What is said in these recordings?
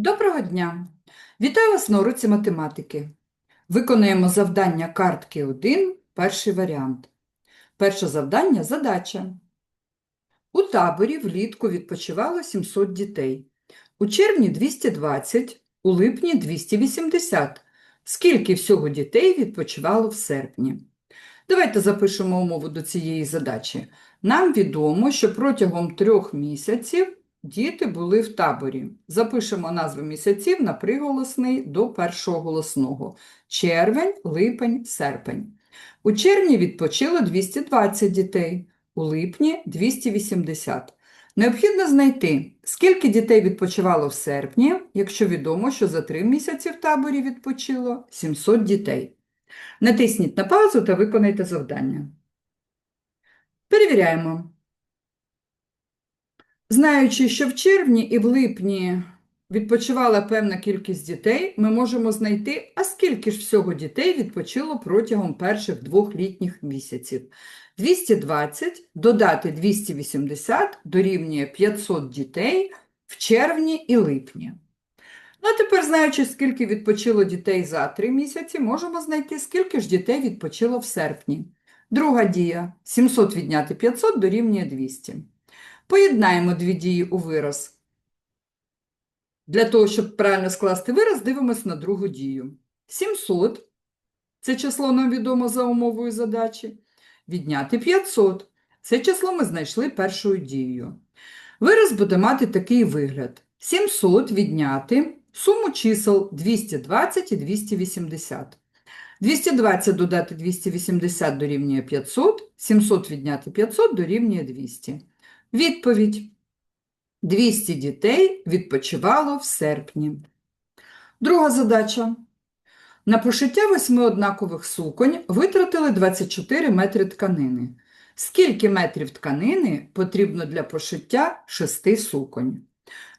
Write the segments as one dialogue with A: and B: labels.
A: Доброго дня! Вітаю вас на уроці математики. Виконуємо завдання картки 1, перший варіант. Перше завдання – задача. У таборі влітку відпочивало 700 дітей. У червні – 220, у липні – 280. Скільки всього дітей відпочивало в серпні? Давайте запишемо умову до цієї задачі. Нам відомо, що протягом трьох місяців Діти були в таборі. Запишемо назви місяців на приголосний до першого голосного. Червень, липень, серпень. У червні відпочило 220 дітей, у липні – 280. Необхідно знайти, скільки дітей відпочивало в серпні, якщо відомо, що за три місяці в таборі відпочило 700 дітей. Натисніть на паузу та виконайте завдання. Перевіряємо. Знаючи, що в червні і в липні відпочивала певна кількість дітей, ми можемо знайти, а скільки ж всього дітей відпочило протягом перших двох літніх місяців. 220 додати 280 дорівнює 500 дітей в червні і липні. Ну, а тепер, знаючи, скільки відпочило дітей за три місяці, можемо знайти, скільки ж дітей відпочило в серпні. Друга дія – 700 відняти 500 дорівнює 200. Поєднаємо дві дії у вираз. Для того, щоб правильно скласти вираз, дивимося на другу дію. 700 – це число нам відомо за умовою задачі. Відняти 500 – це число ми знайшли першою дією. Вираз буде мати такий вигляд. 700 відняти суму чисел 220 і 280. 220 додати 280 дорівнює 500, 700 відняти 500 дорівнює 200. Відповідь. 200 дітей відпочивало в серпні. Друга задача. На пошиття восьми однакових суконь витратили 24 метри тканини. Скільки метрів тканини потрібно для пошиття шести суконь?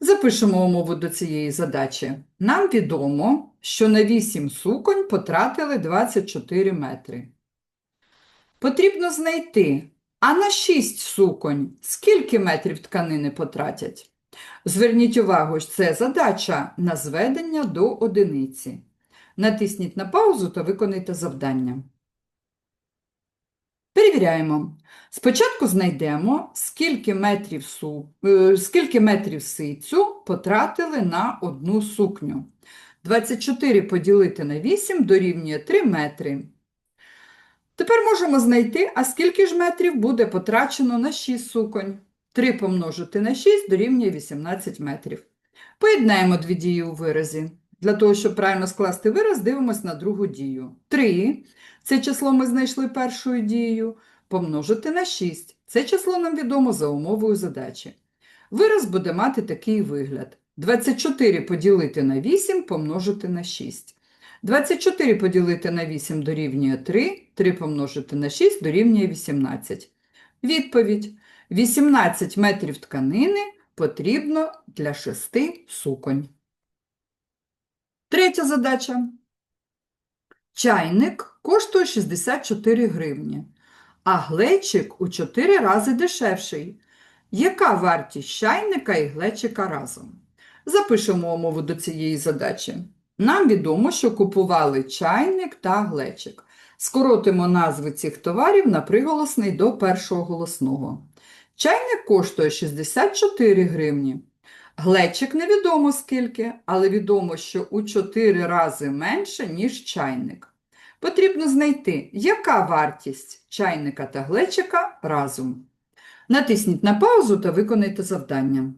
A: Запишемо умову до цієї задачі. Нам відомо, що на 8 суконь потратили 24 метри. Потрібно знайти, а на 6 суконь скільки метрів тканини потратять? Зверніть увагу, це задача на зведення до одиниці. Натисніть на паузу та виконайте завдання. Перевіряємо. Спочатку знайдемо, скільки метрів, су... е, скільки метрів ситцю потратили на одну сукню. 24 поділити на 8 дорівнює 3 метри. Тепер можемо знайти, а скільки ж метрів буде потрачено на 6 суконь. 3 помножити на 6 дорівнює 18 метрів. Поєднаємо дві дії у виразі. Для того, щоб правильно скласти вираз, дивимося на другу дію. 3 – це число ми знайшли першою дією, помножити на 6. Це число нам відомо за умовою задачі. Вираз буде мати такий вигляд. 24 поділити на 8 помножити на 6. 24 поділити на 8 дорівнює 3, 3 помножити на 6 дорівнює 18. Відповідь. 18 метрів тканини потрібно для 6 суконь. Третя задача. Чайник коштує 64 гривні, а глечик у 4 рази дешевший. Яка вартість чайника і глечика разом? Запишемо умову до цієї задачі. Нам відомо, що купували чайник та глечик. Скоротимо назви цих товарів на приголосний до першого голосного. Чайник коштує 64 гривні. Глечик невідомо скільки, але відомо, що у 4 рази менше, ніж чайник. Потрібно знайти, яка вартість чайника та глечика разом. Натисніть на паузу та виконайте завдання.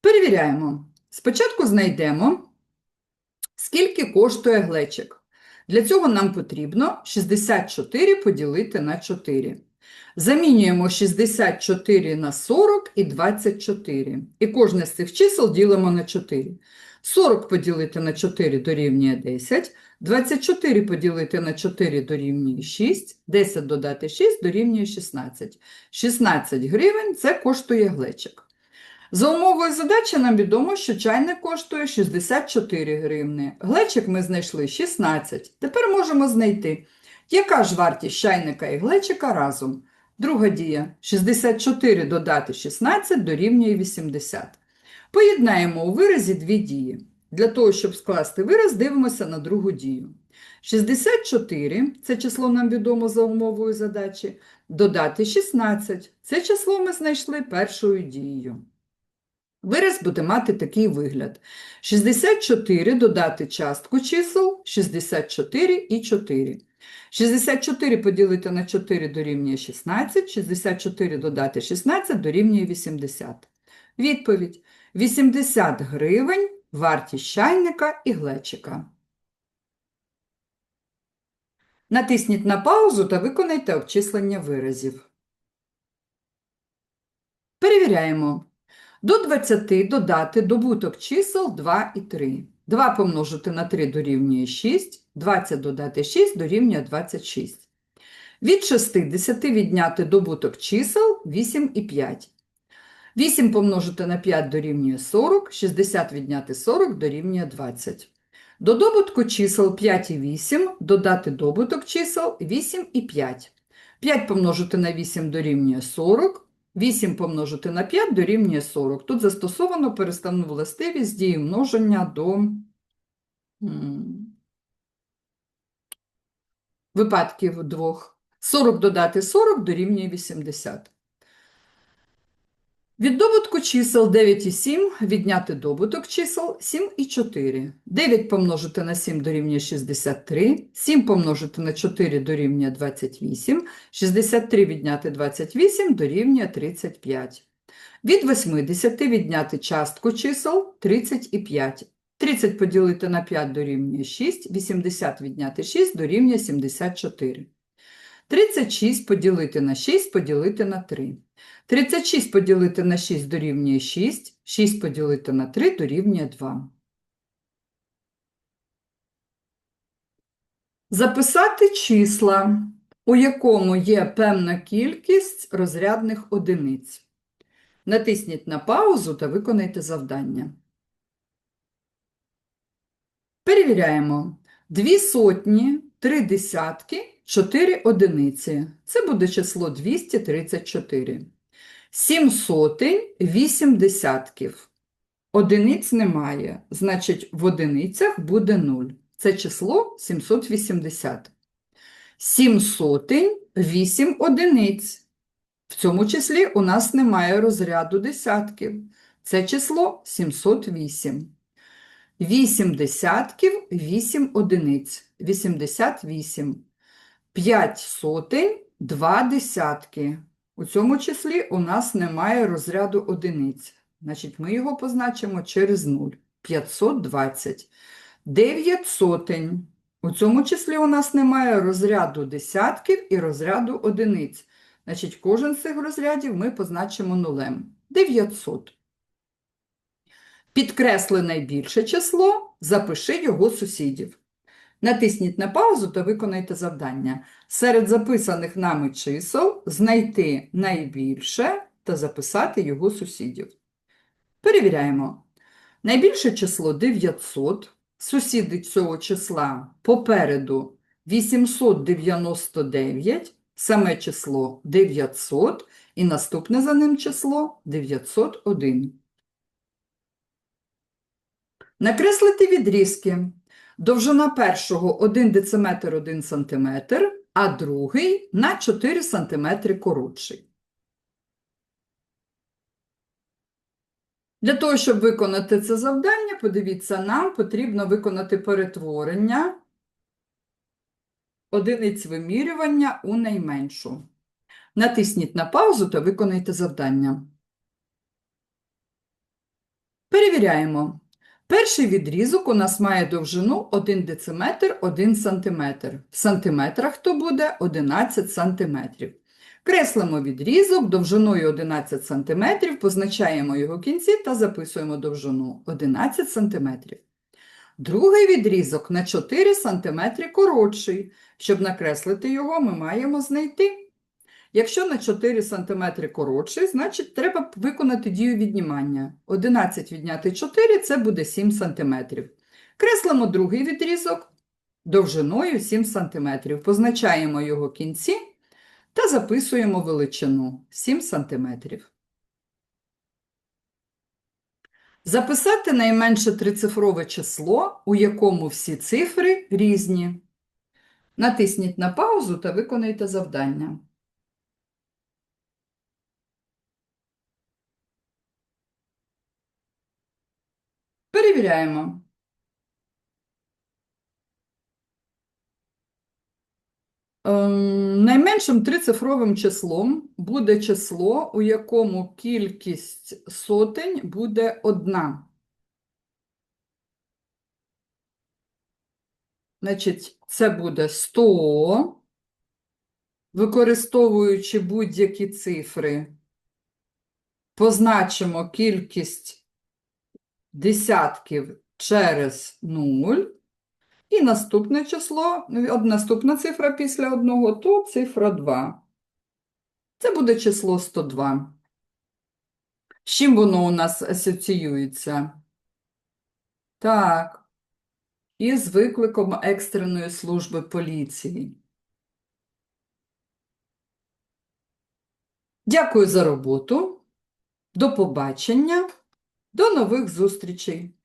A: Перевіряємо. Спочатку знайдемо, скільки коштує глечик. Для цього нам потрібно 64 поділити на 4. Замінюємо 64 на 40 і 24. І кожне з цих чисел ділимо на 4. 40 поділити на 4 дорівнює 10, 24 поділити на 4 дорівнює 6, 10 додати 6 дорівнює 16. 16 гривень – це коштує глечик. За умовою задачі нам відомо, що чайник коштує 64 гривни. Глечик ми знайшли 16. Тепер можемо знайти, яка ж вартість чайника і глечика разом. Друга дія. 64 додати 16 дорівнює 80. Поєднаємо у виразі дві дії. Для того, щоб скласти вираз, дивимося на другу дію. 64 це число нам відомо за умовою задачі. Додати 16 це число ми знайшли першою дією. Вираз буде мати такий вигляд. 64 додати частку чисел 64 і 4. 64 поділити на 4 дорівнює 16, 64 додати 16 дорівнює 80. Відповідь. 80 гривень вартість чайника і глечика. Натисніть на паузу та виконайте обчислення виразів. Перевіряємо. До 20 додати добуток чисел 2 і 3. 2 помножити на 3 дорівнює 6, 20 додати 6 дорівнює 26. Від 60 відняти добуток чисел 8 і 5. 8 помножити на 5 дорівнює 40, 60 відняти 40 дорівнює 20. До добутку чисел 5 і 8 додати добуток чисел 8 і 5. 5 помножити на 8 дорівнює 40, 8 помножити на 5 дорівнює 40. Тут застосовано переставну властивість дії множення до випадків двох. 40 додати 40 дорівнює 80. Від добутку чисел 9 і 7 відняти добуток чисел 7 і 4. 9 помножити на 7 дорівнює 63, 7 помножити на 4 дорівнює 28, 63 відняти 28 дорівнює 35. Від 80 відняти частку чисел 35. 30 поділити на 5 дорівнює 6, 80 відняти 6 дорівнює 74. 36 поділити на 6 поділити на 3. 36 поділити на 6 дорівнює 6, 6 поділити на 3 дорівнює 2. Записати числа, у якому є певна кількість розрядних одиниць. Натисніть на паузу та виконайте завдання. Перевіряємо. Дві сотні, три десятки, чотири одиниці. Це буде число 234. Сім сотень, вісім десятків. Одиниць немає, значить в одиницях буде 0. Це число 780. Сім сотень, вісім одиниць. В цьому числі у нас немає розряду десятків. Це число 708. 8 десятків, 8 одиниць, 88. 5 сотень, 2 десятки. У цьому числі у нас немає розряду одиниць. Значить, ми його позначимо через 0. 520. 9 сотень. У цьому числі у нас немає розряду десятків і розряду одиниць. Значить, кожен з цих розрядів ми позначимо нулем. 900. Підкресли найбільше число, запиши його сусідів. Натисніть на паузу та виконайте завдання. Серед записаних нами чисел знайти найбільше та записати його сусідів. Перевіряємо. Найбільше число 900. Сусіди цього числа попереду 899, саме число 900 і наступне за ним число 901. Накреслити відрізки. Довжина першого 1 дециметр 1 см, а другий на 4 см коротший. Для того, щоб виконати це завдання, подивіться, нам потрібно виконати перетворення одиниць вимірювання у найменшу. Натисніть на паузу та виконайте завдання. Перевіряємо. Перший відрізок у нас має довжину 1 дециметр 1 сантиметр. В сантиметрах то буде 11 сантиметрів. Креслимо відрізок довжиною 11 см, позначаємо його кінці та записуємо довжину 11 см. Другий відрізок на 4 см коротший. Щоб накреслити його, ми маємо знайти. Якщо на 4 см коротший, значить треба виконати дію віднімання. 11 відняти 4 це буде 7 см. Креслимо другий відрізок довжиною 7 см. Позначаємо його кінці та записуємо величину 7 см. Записати найменше трицифрове число, у якому всі цифри різні. Натисніть на паузу та виконайте завдання. Перевіряємо. Ем, Найменшим трицифровим числом буде число, у якому кількість сотень буде одна. Значить, це буде 100, використовуючи будь-які цифри, позначимо кількість десятків через 0. І наступне число, наступна цифра після одного, то цифра 2. Це буде число 102. З чим воно у нас асоціюється? Так, із викликом екстреної служби поліції. Дякую за роботу. До побачення. До нових зустрічей.